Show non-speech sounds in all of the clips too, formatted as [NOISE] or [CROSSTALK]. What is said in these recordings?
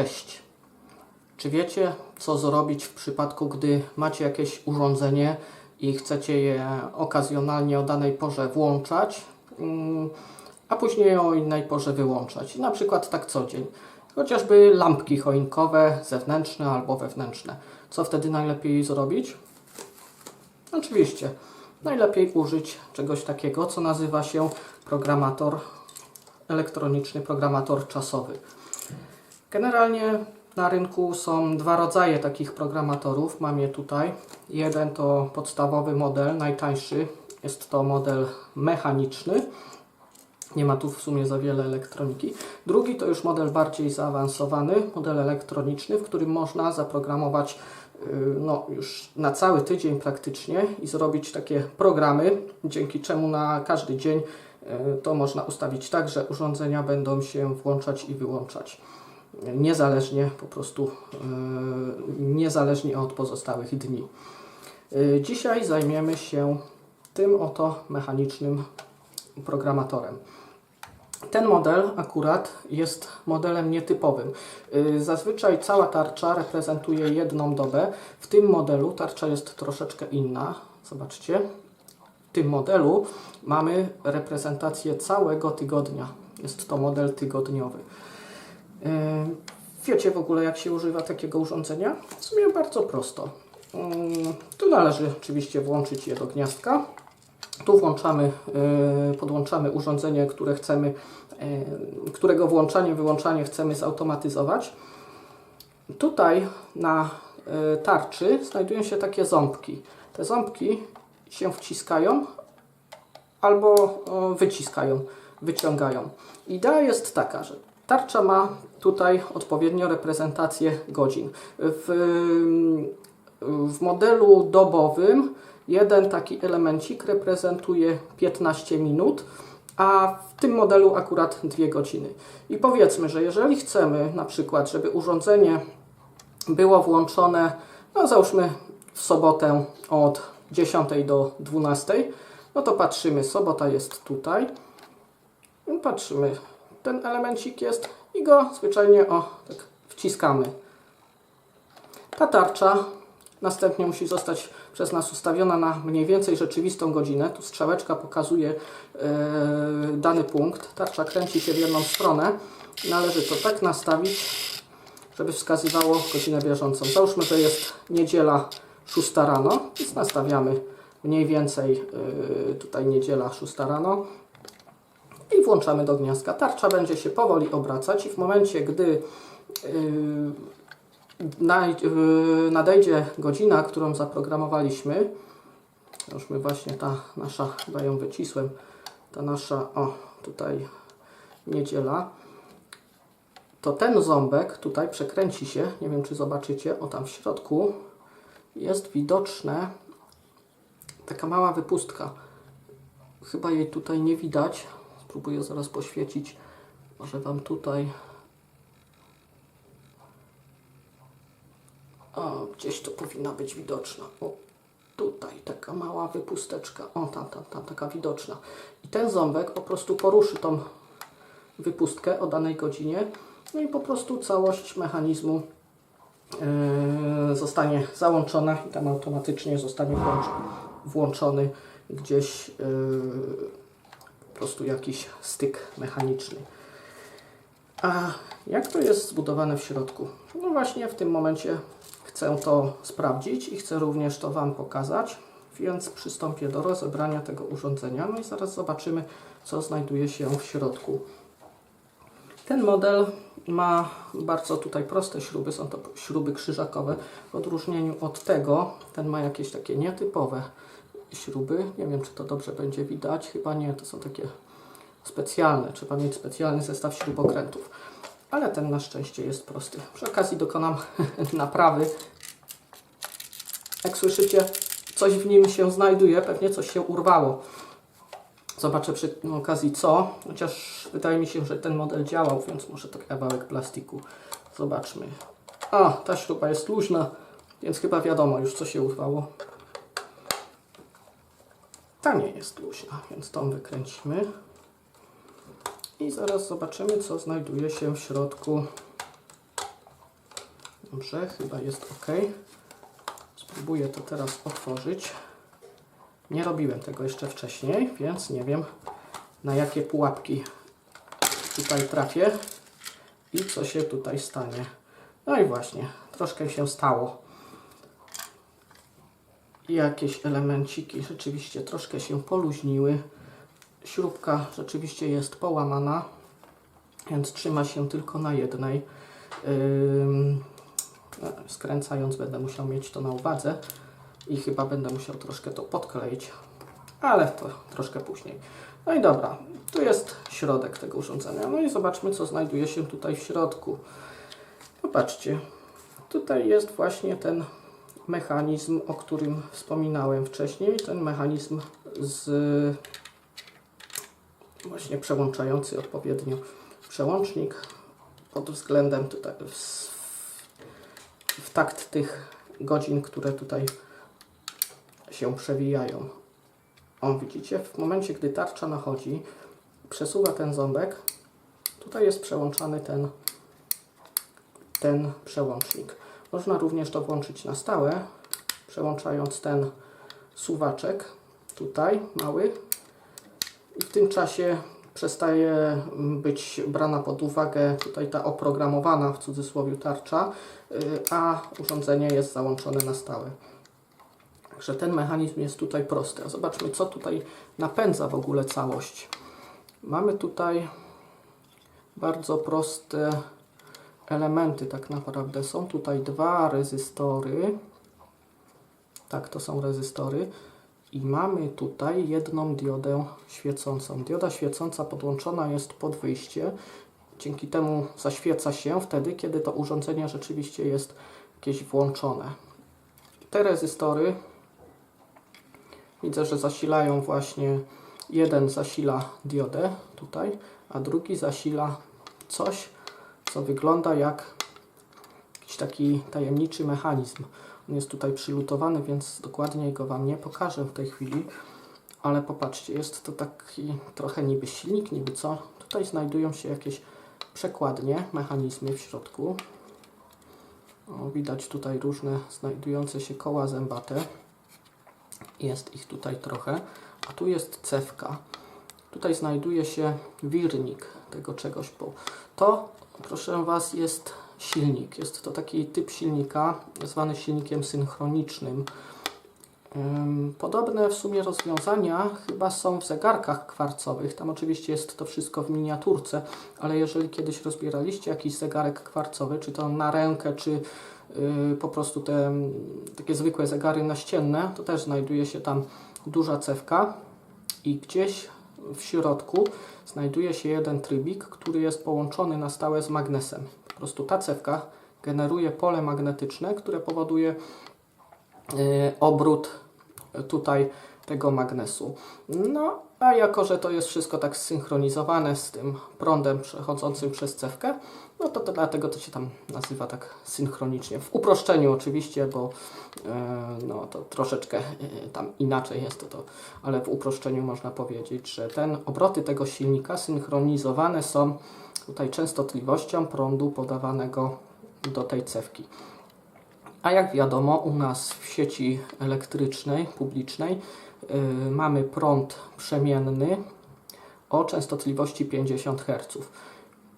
Cześć. Czy wiecie, co zrobić w przypadku, gdy macie jakieś urządzenie i chcecie je okazjonalnie o danej porze włączać, mm, a później o innej porze wyłączać? Na przykład tak co dzień. Chociażby lampki choinkowe, zewnętrzne albo wewnętrzne. Co wtedy najlepiej zrobić? Oczywiście, najlepiej użyć czegoś takiego, co nazywa się programator, elektroniczny programator czasowy. Generalnie na rynku są dwa rodzaje takich programatorów. Mam je tutaj. Jeden to podstawowy model, najtańszy. Jest to model mechaniczny. Nie ma tu w sumie za wiele elektroniki. Drugi to już model bardziej zaawansowany, model elektroniczny, w którym można zaprogramować yy, no, już na cały tydzień praktycznie i zrobić takie programy, dzięki czemu na każdy dzień yy, to można ustawić tak, że urządzenia będą się włączać i wyłączać niezależnie po prostu yy, niezależnie od pozostałych dni. Yy, Dzisiaj zajmiemy się tym oto mechanicznym programatorem. Ten model akurat jest modelem nietypowym. Yy, Zazwyczaj cała tarcza reprezentuje jedną dobę. W tym modelu tarcza jest troszeczkę inna. Zobaczcie. W tym modelu mamy reprezentację całego tygodnia. Jest to model tygodniowy. Yy, Wiecie w ogóle, jak się używa takiego urządzenia? W sumie bardzo prosto. Yy, Tu należy oczywiście włączyć je do gniazdka. Tu włączamy, yy, podłączamy urządzenie, które chcemy, yy, którego włączanie, wyłączanie chcemy zautomatyzować. Tutaj na tarczy znajdują się takie ząbki. Te ząbki się wciskają albo wyciskają, wyciągają. Idea jest taka, że tarcza ma tutaj odpowiednio reprezentację godzin. W, w modelu dobowym jeden taki elemencik reprezentuje 15 minut, a w tym modelu akurat 2 godziny. I powiedzmy, że jeżeli chcemy na przykład, żeby urządzenie było włączone, no załóżmy w sobotę od 10 do 12, no to patrzymy, sobota jest tutaj, No patrzymy, ten elemencik jest i go zwyczajnie o, tak wciskamy. Ta tarcza następnie musi zostać przez nas ustawiona na mniej więcej rzeczywistą godzinę. Tu strzałeczka pokazuje e, dany punkt. Tarcza kręci się w jedną stronę. Należy to tak nastawić, żeby wskazywało godzinę bieżącą. Załóżmy, że jest niedziela 6 rano, więc nastawiamy mniej więcej e, tutaj niedziela 6 rano i włączamy do gniazdka. Tarcza będzie się powoli obracać i w momencie, gdy naj- yy, nadejdzie godzina, którą zaprogramowaliśmy, już my właśnie ta nasza, chyba ją wycisłem, ta nasza, o tutaj niedziela, to ten ząbek tutaj przekręci się, nie wiem czy zobaczycie, o tam w środku jest widoczne taka mała wypustka. Chyba jej tutaj nie widać. Spróbuję zaraz poświecić. Może Wam tutaj. O, gdzieś to powinna być widoczna. O, tutaj taka mała wypusteczka. O, tam, tam, tam, taka widoczna. I ten ząbek po prostu poruszy tą wypustkę o danej godzinie. No i po prostu całość mechanizmu yy, zostanie załączona i tam automatycznie zostanie włącz, włączony gdzieś po prostu jakiś styk mechaniczny. A jak to jest zbudowane w środku? No właśnie w tym momencie chcę to sprawdzić i chcę również to Wam pokazać, więc przystąpię do rozebrania tego urządzenia. No i zaraz zobaczymy, co znajduje się w środku. Ten model ma bardzo tutaj proste śruby, są to śruby krzyżakowe. W odróżnieniu od tego, ten ma jakieś takie nietypowe śruby. Nie wiem, czy to dobrze będzie widać. Chyba nie, to są takie specjalne. Trzeba mieć specjalny zestaw śrubokrętów. Ale ten na szczęście jest prosty. Przy okazji dokonam [LAUGHS] naprawy. Jak słyszycie, coś w nim się znajduje, pewnie coś się urwało. Zobaczę przy okazji co, chociaż wydaje mi się, że ten model działał, więc może to kawałek plastiku. Zobaczmy. A, ta śruba jest luźna, więc chyba wiadomo już co się urwało. Ta nie jest luźna, więc tą wykręcimy. I zaraz zobaczymy, co znajduje się w środku Dobrze, chyba jest ok. Spróbuję to teraz otworzyć. Nie robiłem tego jeszcze wcześniej, więc nie wiem na jakie pułapki tutaj trafię i co się tutaj stanie. No i właśnie, troszkę się stało. Jakieś elemenciki rzeczywiście troszkę się poluźniły. Śrubka rzeczywiście jest połamana, więc trzyma się tylko na jednej. Skręcając będę musiał mieć to na uwadze i chyba będę musiał troszkę to podkleić, ale to troszkę później. No i dobra, tu jest środek tego urządzenia. No i zobaczmy, co znajduje się tutaj w środku. Popatrzcie, tutaj jest właśnie ten mechanizm, o którym wspominałem wcześniej. Ten mechanizm z właśnie przełączający odpowiednio przełącznik pod względem tutaj w, w takt tych godzin, które tutaj się przewijają. O, widzicie, w momencie, gdy tarcza nachodzi, przesuwa ten ząbek, tutaj jest przełączany ten, ten przełącznik. Można również to włączyć na stałe, przełączając ten suwaczek, tutaj, mały, i w tym czasie przestaje być brana pod uwagę tutaj ta oprogramowana w cudzysłowie tarcza, y, a urządzenie jest załączone na stałe. Także ten mechanizm jest tutaj prosty. A zobaczmy, co tutaj napędza w ogóle całość. Mamy tutaj bardzo proste elementy tak naprawdę. Są tutaj dwa rezystory. Tak, to są rezystory. I mamy tutaj jedną diodę świecącą. Dioda świecąca podłączona jest pod wyjście. Dzięki temu zaświeca się wtedy, kiedy to urządzenie rzeczywiście jest jakieś włączone. Te rezystory widzę, że zasilają właśnie jeden zasila diodę tutaj, a drugi zasila coś, co wygląda jak jakiś taki tajemniczy mechanizm. On jest tutaj przylutowany, więc dokładnie go Wam nie pokażę w tej chwili. Ale popatrzcie, jest to taki trochę niby silnik, niby co. Tutaj znajdują się jakieś przekładnie, mechanizmy w środku. O, widać tutaj różne znajdujące się koła zębate. Jest ich tutaj trochę. A tu jest cewka. Tutaj znajduje się wirnik tego czegoś. Bo to, proszę Was, jest silnik. Jest to taki typ silnika, zwany silnikiem synchronicznym. Ym, Podobne w sumie rozwiązania chyba są w zegarkach kwarcowych. Tam oczywiście jest to wszystko w miniaturce, ale jeżeli kiedyś rozbieraliście jakiś zegarek kwarcowy, czy to na rękę, czy yy, po prostu te takie zwykłe zegary naścienne, to też znajduje się tam duża cewka i gdzieś w środku znajduje się jeden trybik, który jest połączony na stałe z magnesem. Po prostu ta cewka generuje pole magnetyczne, które powoduje y, obrót tutaj tego magnesu. No, a jako, że to jest wszystko tak zsynchronizowane z tym prądem przechodzącym przez cewkę, no to, to dlatego to się tam nazywa tak synchronicznie. W uproszczeniu oczywiście, bo e, no, to troszeczkę e, tam inaczej jest to, to, ale w uproszczeniu można powiedzieć, że ten obroty tego silnika synchronizowane są tutaj częstotliwością prądu podawanego do tej cewki. A jak wiadomo, u nas w sieci elektrycznej, publicznej, yy, mamy prąd przemienny o częstotliwości 50 Hz.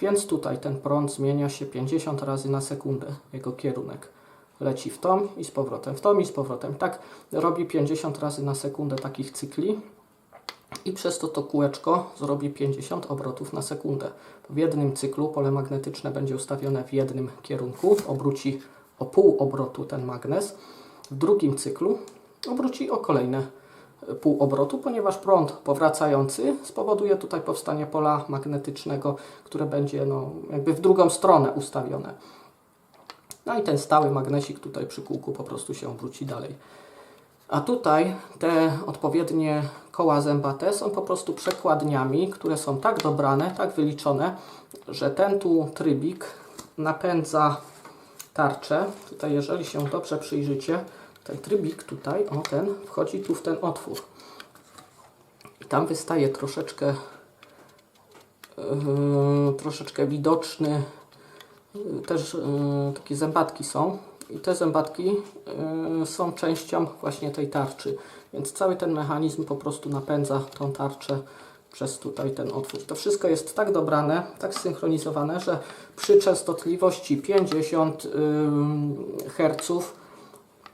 Więc tutaj ten prąd zmienia się 50 razy na sekundę, jego kierunek. Leci w tą i z powrotem, w tą i z powrotem. Tak robi 50 razy na sekundę takich cykli i przez to to kółeczko zrobi 50 obrotów na sekundę. W jednym cyklu pole magnetyczne będzie ustawione w jednym kierunku, obróci o pół obrotu ten magnes. W drugim cyklu obróci o kolejne pół obrotu, ponieważ prąd powracający spowoduje tutaj powstanie pola magnetycznego, które będzie no, jakby w drugą stronę ustawione. No i ten stały magnesik tutaj przy kółku po prostu się obróci dalej. A tutaj te odpowiednie koła zębate są po prostu przekładniami, które są tak dobrane, tak wyliczone, że ten tu trybik napędza tarczę. Tutaj jeżeli się dobrze przyjrzycie, ten trybik tutaj, o ten, wchodzi tu w ten otwór. I tam wystaje troszeczkę yy, troszeczkę widoczny y, też y, takie zębatki są i te zębatki y, są częścią właśnie tej tarczy, więc cały ten mechanizm po prostu napędza tą tarczę przez tutaj ten otwór. To wszystko jest tak dobrane, tak zsynchronizowane, że przy częstotliwości 50 Hz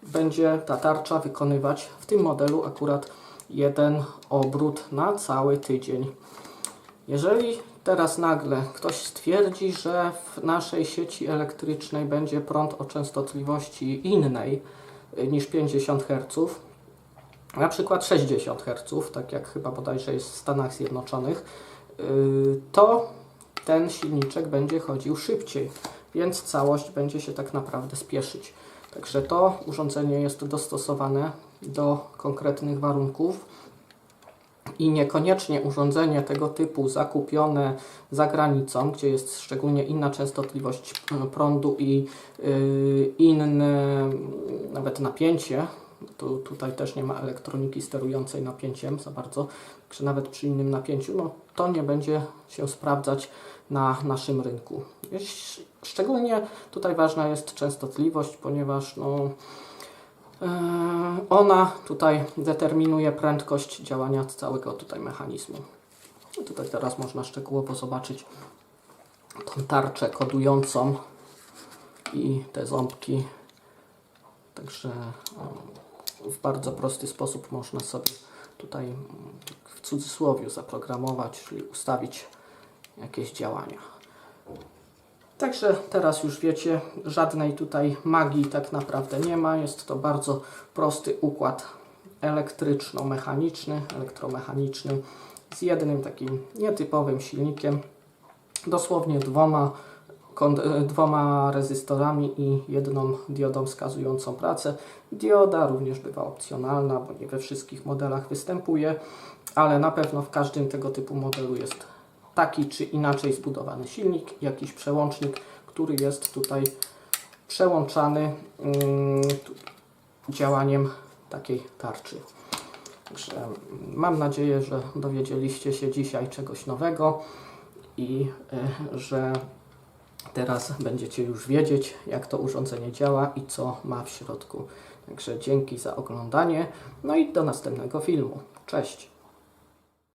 będzie ta tarcza wykonywać w tym modelu akurat jeden obrót na cały tydzień. Jeżeli teraz nagle ktoś stwierdzi, że w naszej sieci elektrycznej będzie prąd o częstotliwości innej y, niż 50 Hz, na przykład 60 Hz, tak jak chyba bodajże jest w Stanach Zjednoczonych, yy, to ten silniczek będzie chodził szybciej, więc całość będzie się tak naprawdę spieszyć. Także to urządzenie jest dostosowane do konkretnych warunków i niekoniecznie urządzenie tego typu zakupione za granicą, gdzie jest szczególnie inna częstotliwość y, prądu i yy, inne nawet napięcie, tu, tutaj też nie ma elektroniki sterującej napięciem za bardzo, także nawet przy innym napięciu, no to nie będzie się sprawdzać na naszym rynku. Szczególnie tutaj ważna jest częstotliwość, ponieważ no, e, ona tutaj determinuje prędkość działania całego tutaj mechanizmu. Tutaj teraz można szczegółowo zobaczyć tą tarczę kodującą i te ząbki. Także w bardzo prosty sposób można sobie tutaj w cudzysłowie zaprogramować, czyli ustawić jakieś działania. Także teraz już wiecie, żadnej tutaj magii tak naprawdę nie ma. Jest to bardzo prosty układ elektryczno-mechaniczny, elektromechaniczny z jednym takim nietypowym silnikiem, dosłownie dwoma, e, dwoma rezystorami i jedną diodą wskazującą pracę. Dioda również bywa opcjonalna, bo nie we wszystkich modelach występuje, ale na pewno w każdym tego typu modelu jest taki czy inaczej zbudowany silnik, jakiś przełącznik, który jest tutaj przełączany mm, działaniem takiej tarczy. Także mm, mam nadzieję, że dowiedzieliście się dzisiaj czegoś nowego i y, że teraz będziecie już wiedzieć, jak to urządzenie działa i co ma w środku. Także dzięki za oglądanie. No i do następnego filmu. Cześć!